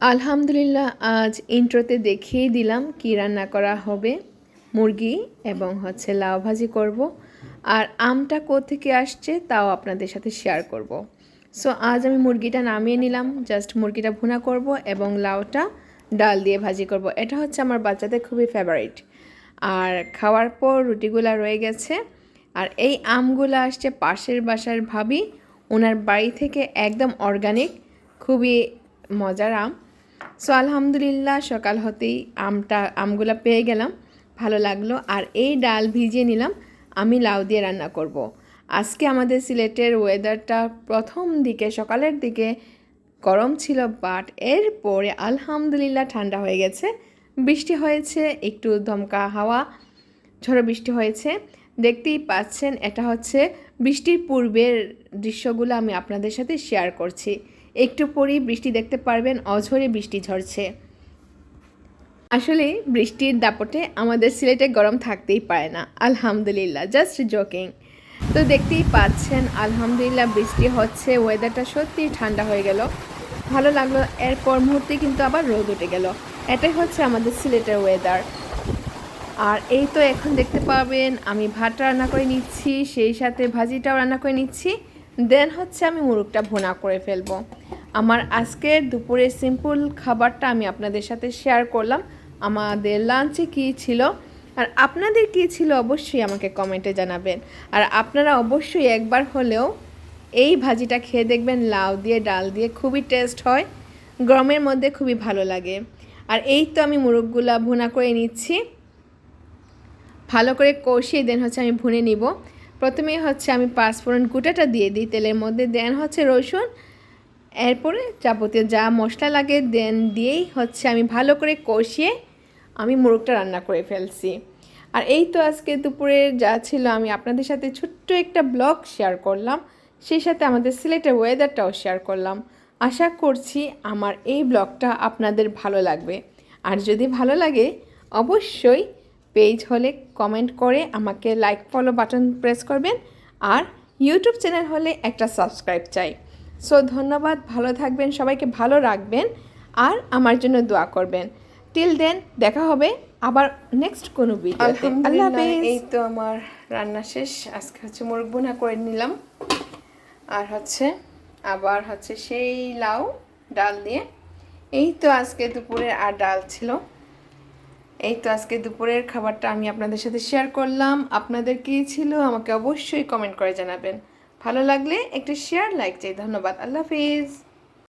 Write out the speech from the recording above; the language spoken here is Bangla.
আলহামদুলিল্লাহ আজ ইন্ট্রোতে দেখিয়ে দিলাম কি রান্না করা হবে। মুরগি এবং হচ্ছে লাউ ভাজি করব। আর আমটা থেকে আসছে তাও আপনাদের সাথে শেয়ার করব। সো আজ আমি মুরগিটা নামিয়ে নিলাম। জাস্ট মুরগিটা ভুনা করব এবং লাউটা ডাল দিয়ে ভাজি করব। এটা হচ্ছে আমার বাচ্চাদের খুবই ফেভারিট আর খাওয়ার পর রুটিগুলা রয়ে গেছে। আর এই আমগুলো আসছে পাশের বাসার ভাবি। ওনার বাড়ি থেকে একদম অর্গানিক খুবই মজার আম। সো আলহামদুলিল্লাহ সকাল হতেই আমটা, আমগুলো পেয়ে গেলাম। ভালো লাগল। আর এই ডাল ভিজিয়ে নিলাম, আমি লাউ দিয়ে রান্না করব। আজকে আমাদের সিলেটের ওয়েদারটা প্রথম দিকে, সকালের দিকে গরম ছিল বাট এরপরে আলহামদুলিল্লাহ ঠান্ডা হয়ে গেছে। বৃষ্টি হয়েছে, একটু দমকা হাওয়া, ঝড়ো বৃষ্টি হয়েছে। দেখতেই পাচ্ছেন, এটা হচ্ছে বৃষ্টির পূর্বের দৃশ্যগুলো আমি আপনাদের সাথে শেয়ার করছি। একটু পরেই বৃষ্টি দেখতে পারবেন, অঝরে বৃষ্টি ঝরছে। আসলে বৃষ্টির দাপটে আমাদের সিলেটে গরম থাকতেই পারে না, আলহামদুলিল্লাহ জাস্ট জোকিং তো দেখতেই পাচ্ছেন, আলহামদুলিল্লাহ বৃষ্টি হচ্ছে ওয়েদারটা সত্যিই ঠান্ডা হয়ে গেল। ভালো লাগল, এরপর মুহূর্তে কিন্তু আবার রোদ উঠে গেল। এটাই হচ্ছে আমাদের সিলেটের ওয়েদার আর এই তো এখন দেখতে পাবেন, আমি ভাত রান্না করে নিচ্ছি, সেই সাথে ভাজিটাও রান্না করে নিচ্ছি দেন হচ্ছে আমি মুরগটা ভুনা করে ফেলব। আমার আজকের দুপুরের সিম্পল খাবারটা আমি আপনাদের সাথে শেয়ার করলাম। আমাদের লাঞ্চে কী ছিল? আর আপনাদের কী ছিল অবশ্যই আমাকে কমেন্টে জানাবেন। আর আপনারা অবশ্যই একবার হলেও এই ভাজিটা খেয়ে দেখবেন লাউ দিয়ে, ডাল দিয়ে খুবই টেস্ট হয়। গরমের মধ্যে খুবই ভালো লাগে। আর এই তো আমি মুরগগুলা ভুনা করে নিচ্ছি। ভালো করে কষিয়ে দেন হচ্ছে আমি ভুনে নিব। প্রথমে হচ্ছে আমি পাঁচফোড়ন গুঁটাটা দিয়ে দিই তেলের মধ্যে, দেন হচ্ছে রসুন, এরপরে যাবতীয় যা মশলা লাগে দেন দিয়েই হচ্ছে আমি ভালো করে কষিয়ে আমি মোরগটা রান্না করে ফেলছি। আর এই তো আজকে দুপুরে যা ছিল, আমি আপনাদের সাথে ছোট্ট একটা ব্লগ শেয়ার করলাম। সেই সাথে আমাদের সিলেটের ওয়েদারটাও শেয়ার করলাম। আশা করছি আমার এই ব্লগটা আপনাদের ভালো লাগবে। আর যদি ভালো লাগে, অবশ্যই পেজ হলে কমেন্ট করে আমাকে লাইক ফলো বাটন প্রেস করবেন। আর ইউটিউব চ্যানেল হলে একটা সাবস্ক্রাইব চাই। সো ধন্যবাদ, ভালো থাকবেন, সবাইকে ভালো রাখবেন। আর আমার জন্য দোয়া করবেন। টিল দেন দেখা হবে আবার নেক্সট কোনো ভিডিওতে আল্লাহ হাফেজ। এই তো আমার রান্না শেষ। আজকে হচ্ছে মুরগ বোনা করে নিলাম। আর হচ্ছে, আবার হচ্ছে সেই লাউ, ডাল দিয়ে। এই তো আজকে দুপুরের আর ডাল ছিল। এই তো আজকে দুপুরের খাবারটা আমি আপনাদের সাথে শেয়ার করলাম। আপনাদের কী ছিল, আমাকে অবশ্যই কমেন্ট করে জানাবেন। ভালো লাগলে একটু শেয়ার লাইক চাই। ধন্যবাদ। আল্লাহ হাফিজ।